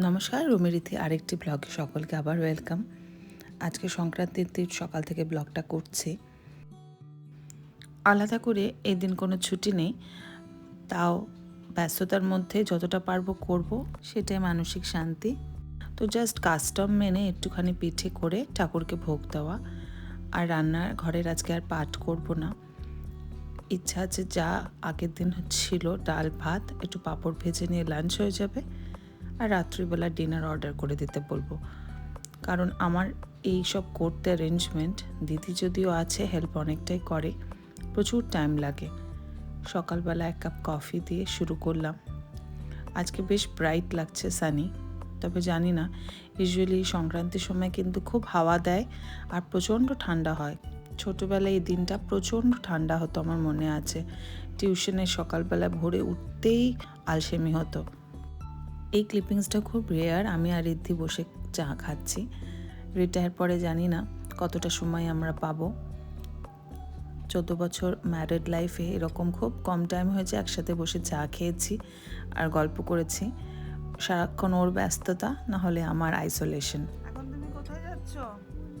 নমস্কার রুমিরিথি আরেকটি ব্লগে সকলকে আবার ওয়েলকাম। আজকে সংক্রান্তির দিন, সকাল থেকে ব্লগটা করছি। আলাদা করে এই দিন কোনো ছুটি নেই। তাও ব্যস্ততার মধ্যে যতটা পারব করব, সেটাই মানসিক শান্তি। তো জাস্ট কাস্টম মেনে একটুখানি পিঠে করে ঠাকুরকে ভোগ দেওয়া আর রান্নার ঘরের আজকে আর পাঠ করব না। ইচ্ছা আছে যা আগের দিন ছিল, ডাল, ভাত, একটু পাঁপড় ভেজে নিয়ে লাঞ্চ হয়ে যাবে। রাত্রিবেলা ডিনার অর্ডার করে দিতে বলব। কারণ আমার এই সব করতে অ্যারেঞ্জমেন্ট দিদি যদিও আছে হেল্প অনেকটাই করে, প্রচুর টাইম লাগে। সকালবেলা এক কাপ কফি দিয়ে শুরু করলাম। আজকে বেশ ব্রাইট লাগছে সানি তবে জানি না ইউজুয়ালি সংক্রান্তির সময় কিন্তু খুব হাওয়া দেয় আর প্রচণ্ড ঠান্ডা হয়। ছোটোবেলায় এই দিনটা প্রচণ্ড ঠান্ডা হতো আমার মনে আছে। টিউশনে সকালবেলা ভোরে উঠতেই আলসেমি হতো। এই ক্লিপিংসটা খুব রেয়ার আমি আর রিদ্ধি বসে চা খাচ্ছি। রিটায়ার পরে জানি না কতটা সময় আমরা পাবো। চোদ্দ বছর ম্যারিড লাইফে এরকম খুব কম টাইম হয়েছে একসাথে বসে চা খেয়েছি আর গল্প করেছি। সারাক্ষণ ওর ব্যস্ততা না হলে আমার আইসোলেশন এখন তুমি কোথায় যাচ্ছ?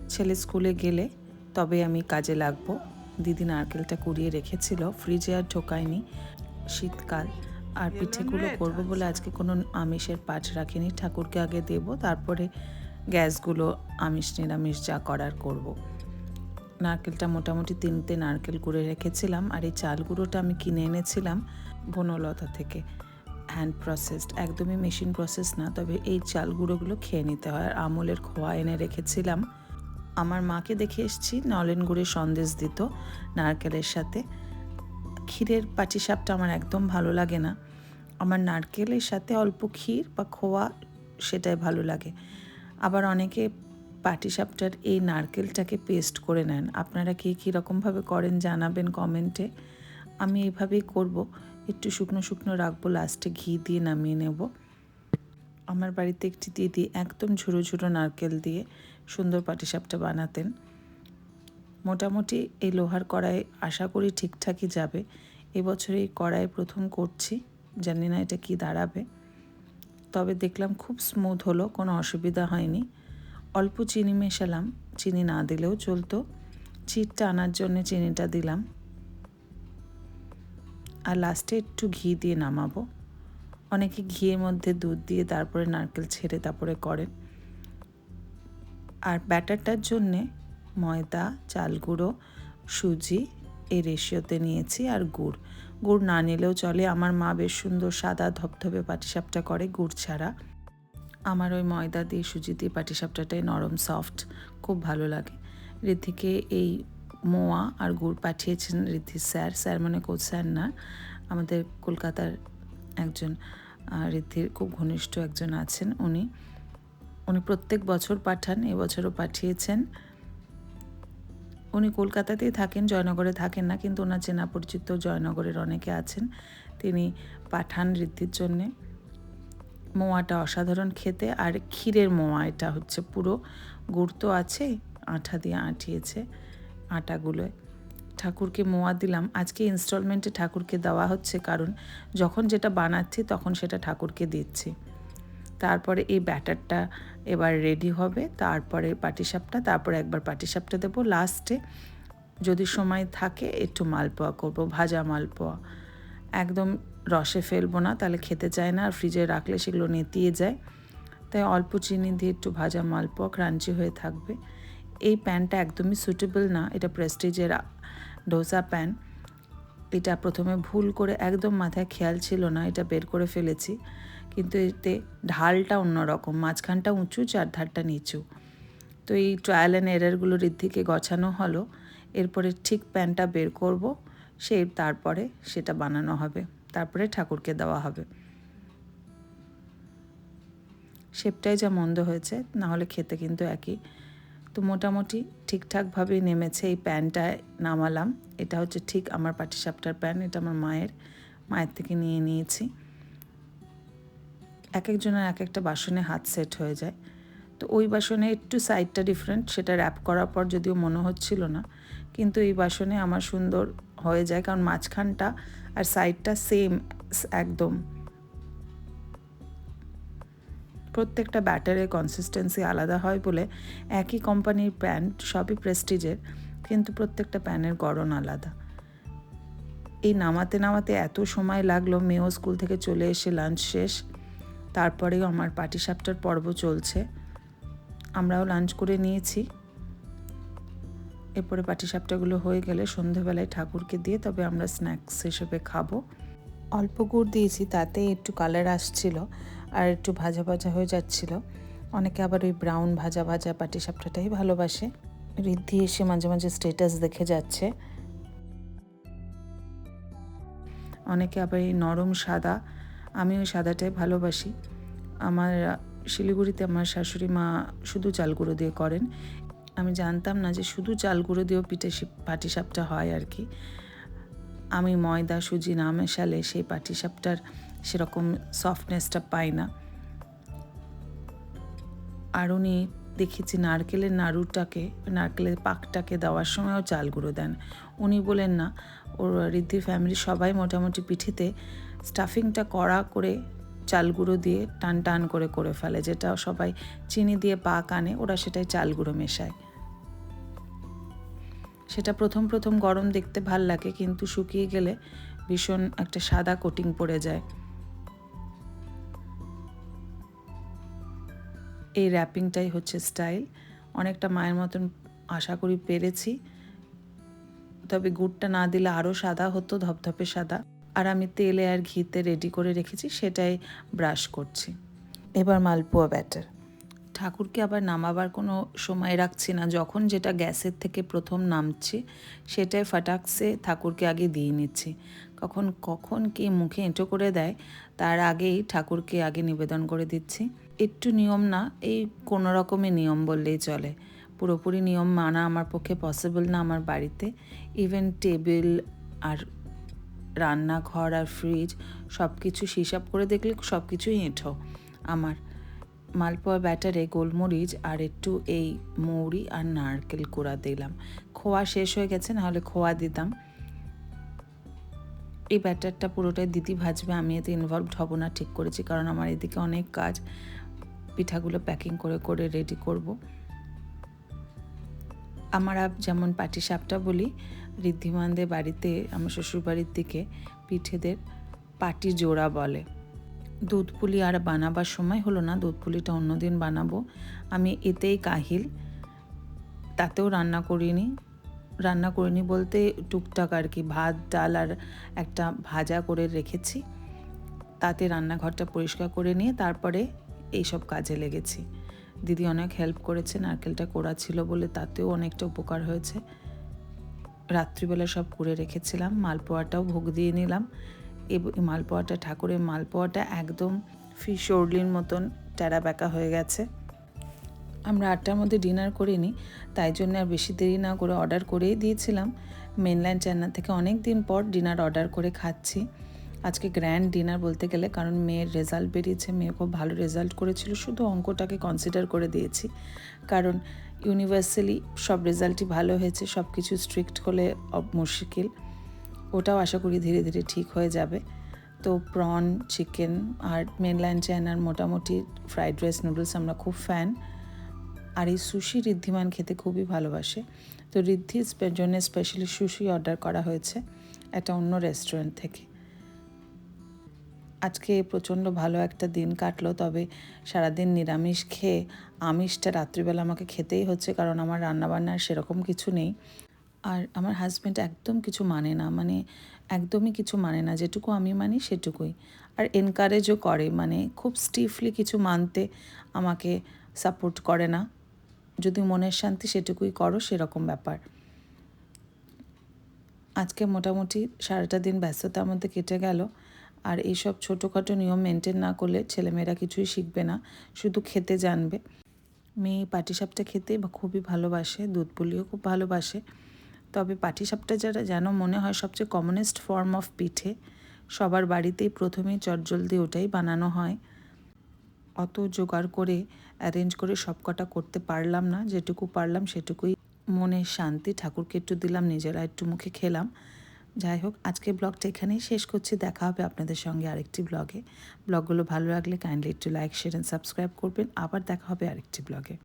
ছেলে স্কুলে গেলে তবে আমি কাজে লাগবো। দিদি নারকেলটা কুড়িয়ে রেখেছিল ফ্রিজে আর ঢোকায়নি। শীতকাল। আর পিঠেগুলো করব বলে আজকে কোনো আমিষের পাঁচ রাখিনি। ঠাকুরকে আগে দেব তারপরে গ্যাসগুলো আমিষ নিরামিষ যা করার করব। নারকেলটা মোটামুটি তিনটে নারকেল কুড়ে রেখেছিলাম আর এই চাল গুঁড়োটা আমি কিনে এনেছিলাম বনলতা থেকে। হ্যান্ড প্রসেসড একদমই মেশিন প্রসেস না তবে এই চাল গুঁড়োগুলো খেয়ে নিতে হয়। আর আমলের খোয়া এনে রেখেছিলাম। আমার মাকে দেখে এসেছি নলেন গুড়ের সন্দেশ দিত নারকেলের সাথে। ক্ষীরের পাটিসাপটা আমার একদম ভালো লাগে না। আমার নারকেলের সাথে অল্প ক্ষীর বা খোয়া সেটাই ভালো লাগে। আবার অনেকে পাটিসাপটার এই নারকেলটাকে পেস্ট করে নেন। আপনারা কি কীরকমভাবে করেন জানাবেন কমেন্টে আমি এইভাবেই করব। একটু শুকনো শুকনো রাখব লাস্টে ঘি দিয়ে নামিয়ে নেব। আমার বাড়িতে একটি দিদি একদম ঝুড়ো ঝুড়ো নারকেল দিয়ে সুন্দর পাটিসাপটা বানাতেন। মোটামুটি এই লোহার কড়াই আশা করি ঠিকঠাকই যাবে। এবছর এই কড়াই প্রথম করছি, জানি না এটা কি দাঁড়াবে। তবে দেখলাম খুব স্মুথ হলো, কোনো অসুবিধা হয়নি। অল্প চিনি মেশালাম, চিনি না দিলেও চলতো। চিটটা আনার জন্য চিনিটা দিলাম। আর লাস্টে একটু ঘি দিয়ে নামাবো। অনেকে ঘিয়ের মধ্যে দুধ দিয়ে তারপরে নারকেল ছেড়ে তারপরে করেন আর ব্যাটারটার জন্যে ময়দা চাল গুঁড়ো সুজি এই রেশিওতে নিয়েছি আর গুড়। গুড় না নিলেও চলে। আমার মা বেশ সুন্দর সাদা ধপধপে পাটিসাপটা করে গুড় ছাড়া। আমার ওই ময়দা দিয়ে, সুজি দিয়ে পাটিসাপটাটাই নরম, সফট, খুব ভালো লাগে। ঋদ্ধিকে এই মোয়া আর গুড় পাঠিয়েছেন ঋদ্ধির স্যার। স্যার মানে কোচ স্যার না, আমাদের কলকাতার একজন। ঋদ্ধির খুব ঘনিষ্ঠ একজন আছেন উনি। উনি প্রত্যেক বছর পাঠান এবছরও পাঠিয়েছেন। উনি কলকাতাতেই থাকেন, জয়নগরে থাকেন না, কিন্তু ওনার চেনা পরিচিত জয়নগরের অনেকে আছেন। তিনি পাঠান ঋদ্ধির জন্যে। মোয়াটা অসাধারণ খেতে, আর ক্ষীরের মোয়া এটা হচ্ছে পুরো। গুড় তো আছে, আঠা দিয়ে আঁটিয়েছে আটাগুলোয়। ঠাকুরকে মোয়া দিলাম। আজকে ইনস্টলমেন্টে ঠাকুরকে দেওয়া হচ্ছে, কারণ যখন যেটা বানাচ্ছি তখন সেটা ঠাকুরকে দিচ্ছি। তারপরে এই ব্যাটারটা এবার রেডি হবে। তারপরে পাটিসাপটা, তারপরে একবার পাটিসাপটা দেবো লাস্টে যদি সময় থাকে, একটু মালপোয়া করব, ভাজা মালপোয়া। একদম রসে ফেলব না, তাহলে খেতে চায় না। আর ফ্রিজে রাখলে সেগুলো নেতিয়ে যায়। তাই অল্প চিনি দিয়ে একটু ভাজা মালপোয়া ক্রাঞ্চি হয়ে থাকবে। এই প্যানটা একদমই সুটেবল না। এটা প্রেস্টিজের ডোসা প্যান এটা প্রথমে ভুল করে, একদম মাথায় খেয়াল ছিল না, এটা বের করে ফেলেছি। কিন্তু এতে ঢালটা অন্যরকম, মাঝখানটা উঁচু, চারধারটা নিচু। তো এই ট্রায়াল অ্যান্ড এরারগুলো ঋদ্ধিকে গছানো হলো। এরপরে ঠিক প্যানটা বের করব সেই তারপরে সেটা বানানো হবে। তারপরে ঠাকুরকে দেওয়া হবে। শেপটাই যা মন্দ হয়েছে না হলে খেতে কিন্তু একই। তো মোটামুটি ঠিকঠাকভাবেই নেমেছে এই প্যানটায় নামালাম। এটা হচ্ছে ঠিক আমার পাটিসাপটার প্যান এটা আমার মায়ের। মায়ের থেকে নিয়ে নিয়েছি। এক একজনের এক একটা বাসনে হাত সেট হয়ে যায়। তো ওই বাসনে একটু সাইডটা ডিফারেন্ট সেটা র্যাপ করার পর যদিও মনে হচ্ছিল না, কিন্তু এই বাসনে আমার সুন্দর হয়ে যায়, কারণ মাঝখানটা আর সাইডটা সেম একদম। প্রত্যেকটা ব্যাটারের কনসিস্টেন্সি আলাদা হয় বলে একই কোম্পানির প্যান সবই প্রেস্টিজের কিন্তু প্রত্যেকটা প্যানের গড়ন আলাদা। এই নামাতে নামাতে এত সময় লাগল মেয়েও স্কুল থেকে চলে এসে লাঞ্চ শেষ তারপরেও আমার পাটিসাপটার পর্ব চলছে। আমরাও লাঞ্চ করে নিয়েছি। এরপরে পাটিসাপটাগুলো হয়ে গেলে সন্ধেবেলায় ঠাকুরকে দিয়ে তবে আমরা স্ন্যাক্স হিসেবে খাব। অল্প গুড় দিয়েছি, তাতে একটু কালার আসছিল আর একটু ভাজা ভাজা হয়ে যাচ্ছিল। অনেকে আবার ওই ব্রাউন ভাজা ভাজা পাটিসাপটাটাই ভালোবাসে। ঋদ্ধি এসে মাঝে মাঝে স্টেটাস দেখে যাচ্ছে। অনেকে আবার এই নরম সাদা আমি ওই সাদাটাই ভালোবাসি। আমার শিলিগুড়িতে আমার শাশুড়ি মা শুধু চাল গুঁড়ো দিয়ে করেন। আমি জানতাম না যে শুধু চাল গুঁড়ো দিয়েও পিঠে পাটিসাপটা হয় আর কি। আমি ময়দা, সুজি না মেশালে সেই পাটিসাপটার সেরকম সফটনেসটা পাই না। আর উনি দেখেছি নারকেলের নাড়ুটাকে, নারকেলের পাকটাকে দেওয়ার সময়ও চাল গুঁড়ো দেন। উনি বলেন, না, ওর ঋদ্ধি ফ্যামিলি সবাই মোটামুটি পিঠেতে স্টাফিংটা কড়া করে চাল গুঁড়ো দিয়ে টান টান করে করে ফেলে, যেটা সবাই চিনি দিয়ে পাক আনে, ওরা সেটাই চাল গুঁড়ো মেশায়। সেটা প্রথম প্রথম গরম দেখতে ভালো লাগে, কিন্তু শুকিয়ে গেলে ভীষণ একটা সাদা কোটিং পড়ে যায়। এই র্যাপিংটাই হচ্ছে স্টাইল অনেকটা মায়ের মতন আশা করি পেরেছি। তবে গুড়টা না দিলে আরও সাদা হতো, ধপধপে সাদা। আর আমি তেলে আর ঘিতে রেডি করে রেখেছি, সেটাই ব্রাশ করছি। এবার মালপোয়া ব্যাটার ঠাকুরকে আবার নামাবার কোনো সময় রাখছি না, যখন যেটা গ্যাসের থেকে প্রথম নামছি, সেটাই ফাটাকসে ঠাকুরকে আগে দিয়ে নিচ্ছি। কখন কখন কি মুখে এঁটো করে দেয়, তার আগেই ঠাকুরকে আগে নিবেদন করে দিচ্ছি। একটু নিয়ম না, এই কোনো রকমের নিয়ম বললেই চলে। পুরোপুরি নিয়ম মানা আমার পক্ষে পসিবল না আমার বাড়িতে। ইভেন টেবিল আর রান্নাঘর আর ফ্রিজ সব কিছু হিসাব করে দেখলে সব কিছুই এঁঠো। আমার মালপোয়া ব্যাটারে গোলমরিচ আর একটু এই মৌরি আর নারকেল কোড়া দিলাম। খোয়া শেষ হয়ে গেছে, নাহলে খোয়া দিতাম। এই ব্যাটারটা পুরোটাই দিদি ভাজবে আমি এতে ইনভলভড হব না ঠিক করেছি, কারণ আমার এদিকে অনেক কাজ। পিঠাগুলো প্যাকিং করে করে রেডি করব। আমরা যেমন পাটি সাপটা বলি ঋদ্ধিমানদের বাড়িতে, আমার শ্বশুরবাড়ির দিকে পিঠেদের পাটি জোড়া বলে। দুধ পুলি আর বানাবার সময় হলো না দুধ পুলিটা অন্যদিন বানাবো। আমি এতেই কাহিল, তাতেও রান্না করিনি। রান্না করিনি বলতে টুকটাক আর কি, ভাত, ডাল আর একটা ভাজা করে রেখেছি। তাতে রান্নাঘরটা পরিষ্কার করে নিয়ে তারপরে এইসব কাজে লেগেছি। দিদি অনেক হেল্প করেছে নারকেলটা কোড়া ছিল বলে তাতেও অনেকটা উপকার হয়েছে। রাত্রিবেলা সব করে রেখেছিলাম, মালপোয়াটাও ভোগ দিয়ে নিলাম। এই মালপোয়াটা, ঠাকুরের মালপোয়াটা একদম ফিশ ওরলির মতন ট্যারা ব্যাকা হয়ে গেছে। আমরা আটটার মধ্যে ডিনার করিনি, তাই জন্য আর বেশি দেরি না করে অর্ডার করেই দিয়েছিলাম। মেনল্যান্ড চেন্নাই থেকে অনেক দিন পর ডিনার অর্ডার করে খাচ্ছি। আজকে গ্র্যান্ড ডিনার বলতে গেলে কারণ মেয়ের রেজাল্ট বেরিয়েছে, মেয়ে খুব ভালো রেজাল্ট করেছিল, শুধু অঙ্কটাকে কনসিডার করে দিয়েছি। কারণ ইউনিভার্সালি সব রেজাল্টই ভালো হয়েছে, সব কিছু স্ট্রিক্ট হলে মুশকিল। ওটাও আশা করি ধীরে ধীরে ঠিক হয়ে যাবে। তো প্রন চিকেন আর মেনল্যান্ড চায়নার মোটামুটি ফ্রাইড রাইস নুডলস আমরা খুব ফ্যান আর এই সুশি ঋদ্ধিমান খেতে খুবই ভালোবাসে। তো ঋদ্ধির জন্য স্পেশালি সুশি অর্ডার করা হয়েছে একটা অন্য রেস্টুরেন্ট থেকে। আজকে প্রচণ্ড ভালো একটা দিন কাটলো, তবে সারাদিন নিরামিষ খেয়ে আমিষটা রাত্রিবেলা আমাকে খেতেই হচ্ছে, কারণ আমার রান্নাবান্নার সেরকম কিছু নেই। আর আমার হাজব্যান্ড একদম কিছু মানে না মানে একদমই কিছু মানে না, যেটুকু আমি মানি সেটুকুই। আর এনকারেজও করে মানে খুব স্টিফলি কিছু মানতে আমাকে সাপোর্ট করে না। যদি মনের শান্তি সেটুকুই করো, সেরকম ব্যাপার। আজকে মোটামুটি সারাটা দিন ব্যস্ততার মধ্যে কেটে গেল। আর এইসব ছোটোখাটো নিয়ম মেনটেন না করলে ছেলেমেয়েরা কিছুই শিখবে না, শুধু খেতে জানবে। মেয়ে পাটিসাপটা খেতে খুবই ভালোবাসে, দুধ পুলিও খুব ভালোবাসে। তবে পাটিসাপটা যারা যেন মনে হয় সবচেয়ে কমনেস্ট ফর্ম অফ পিঠে, সবার বাড়িতেই প্রথমেই চটজলদি ওটাই বানানো হয়। অত জোগাড় করে অ্যারেঞ্জ করে সব কটা করতে পারলাম না, যেটুকু পারলাম সেটুকুই মনে শান্তি, ঠাকুরকে একটু দিলাম, নিজেরা একটু মুখে খেলাম। যাই হোক আজকে ব্লগটা এখানেই শেষ করছি। দেখা হবে আপনাদের সঙ্গে আরেকটি ব্লগে ব্লগগুলো ভালো লাগলে কাইন্ডলি একটু লাইক শেয়ার অ্যান্ড সাবস্ক্রাইব করবেন। আবার দেখা হবে আরেকটি ব্লগে